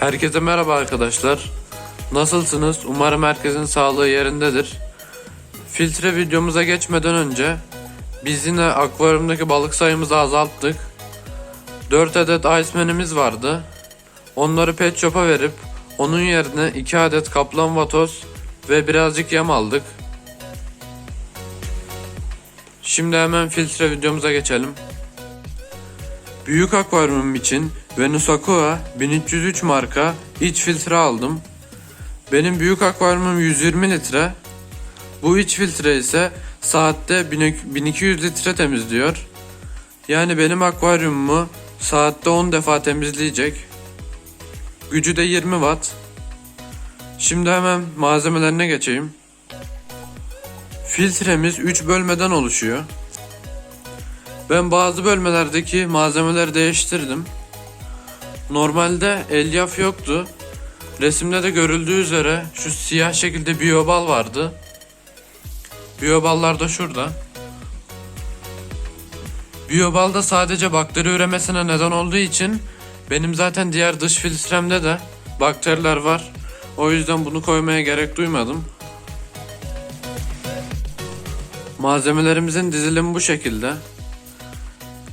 Herkese merhaba arkadaşlar. Nasılsınız? Umarım herkesin sağlığı yerindedir. Filtre videomuza geçmeden önce biz yine akvaryumdaki balık sayımızı azalttık. 4 adet Iceman'imiz vardı. Onları pet shop'a verip onun yerine 2 adet kaplan vatoz ve birazcık yem aldık. Şimdi hemen filtre videomuza geçelim. Büyük akvaryumum için Venus Aqua 1303 marka iç filtre aldım. Benim büyük akvaryumum 120 litre. Bu iç filtre ise saatte 1200 litre temizliyor. Yani benim akvaryumumu saatte 10 defa temizleyecek. Gücü de 20 watt. Şimdi hemen malzemelerine geçeyim. Filtremiz 3 bölmeden oluşuyor. Ben bazı bölmelerdeki malzemeleri değiştirdim. Normalde elyaf yoktu. Resimde de görüldüğü üzere şu siyah şekilde biyobal vardı. Biyoballar da şurada. Biyobal da sadece bakteri üremesine neden olduğu için benim zaten diğer dış filtremde de bakteriler var. O yüzden bunu koymaya gerek duymadım. Malzemelerimizin dizilimi bu şekilde.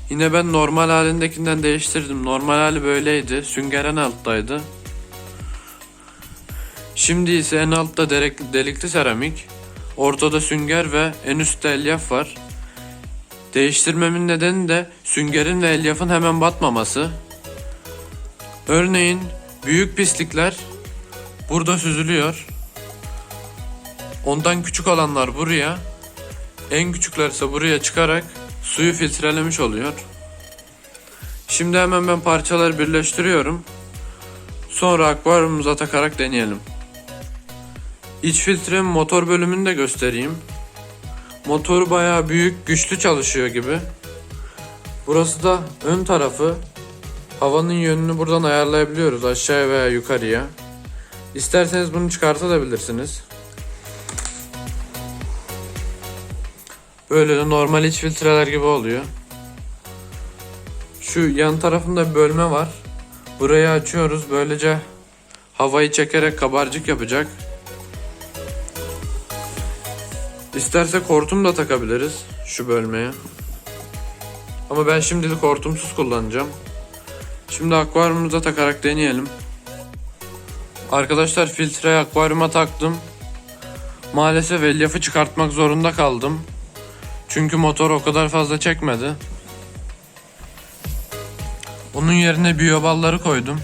Yine ben normal halindekinden değiştirdim. Normal hali böyleydi. Sünger en alttaydı. Şimdi ise en altta derek- delikli seramik. Ortada sünger ve en üstte elyaf var. Değiştirmemin nedeni de süngerin ve elyafın hemen batmaması. Örneğin büyük pislikler burada süzülüyor. Ondan küçük olanlar buraya, en küçükler ise buraya çıkarak suyu filtrelemiş oluyor. Şimdi hemen ben parçaları birleştiriyorum. Sonra akvaryumumuza takarak deneyelim. İç filtrenin motor bölümünü de göstereyim. Motoru bayağı büyük, güçlü çalışıyor gibi. Burası da ön tarafı. Havanın yönünü buradan ayarlayabiliyoruz aşağıya veya yukarıya. İsterseniz bunu çıkartabilirsiniz. Böyle de normal iç filtreler gibi oluyor. Şu yan tarafında bir bölme var. Burayı açıyoruz. Böylece havayı çekerek kabarcık yapacak. İstersek hortum da takabiliriz şu bölmeye. Ama ben şimdilik hortumsuz kullanacağım. Şimdi akvaryumumuza takarak deneyelim. Arkadaşlar filtreyi akvaryuma taktım. Maalesef elyafı çıkartmak zorunda kaldım. Çünkü motor o kadar fazla çekmedi. Onun yerine biyobalları koydum.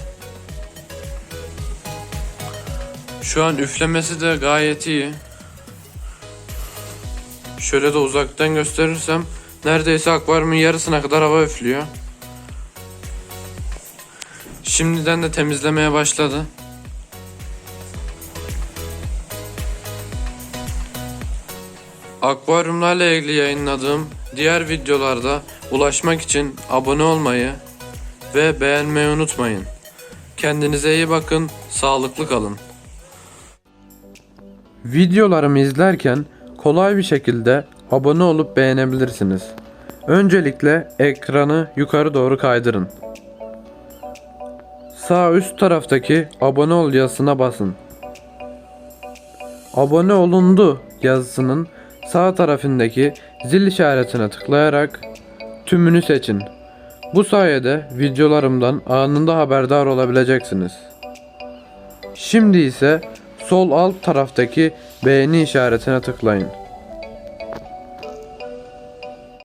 Şu an üflemesi de gayet iyi. Şöyle de uzaktan gösterirsem neredeyse akvaryumun yarısına kadar hava üflüyor. Şimdiden de temizlemeye başladı. Akvaryumlarla ilgili yayınladığım diğer videolarda ulaşmak için abone olmayı ve beğenmeyi unutmayın. Kendinize iyi bakın, sağlıklı kalın. Videolarımı izlerken kolay bir şekilde abone olup beğenebilirsiniz. Öncelikle ekranı yukarı doğru kaydırın. Sağ üst taraftaki abone ol yazısına basın. Abone olundu yazısının sağ tarafındaki zil işaretine tıklayarak tümünü seçin. Bu sayede videolarımdan anında haberdar olabileceksiniz. Şimdi ise sol alt taraftaki beğeni işaretine tıklayın.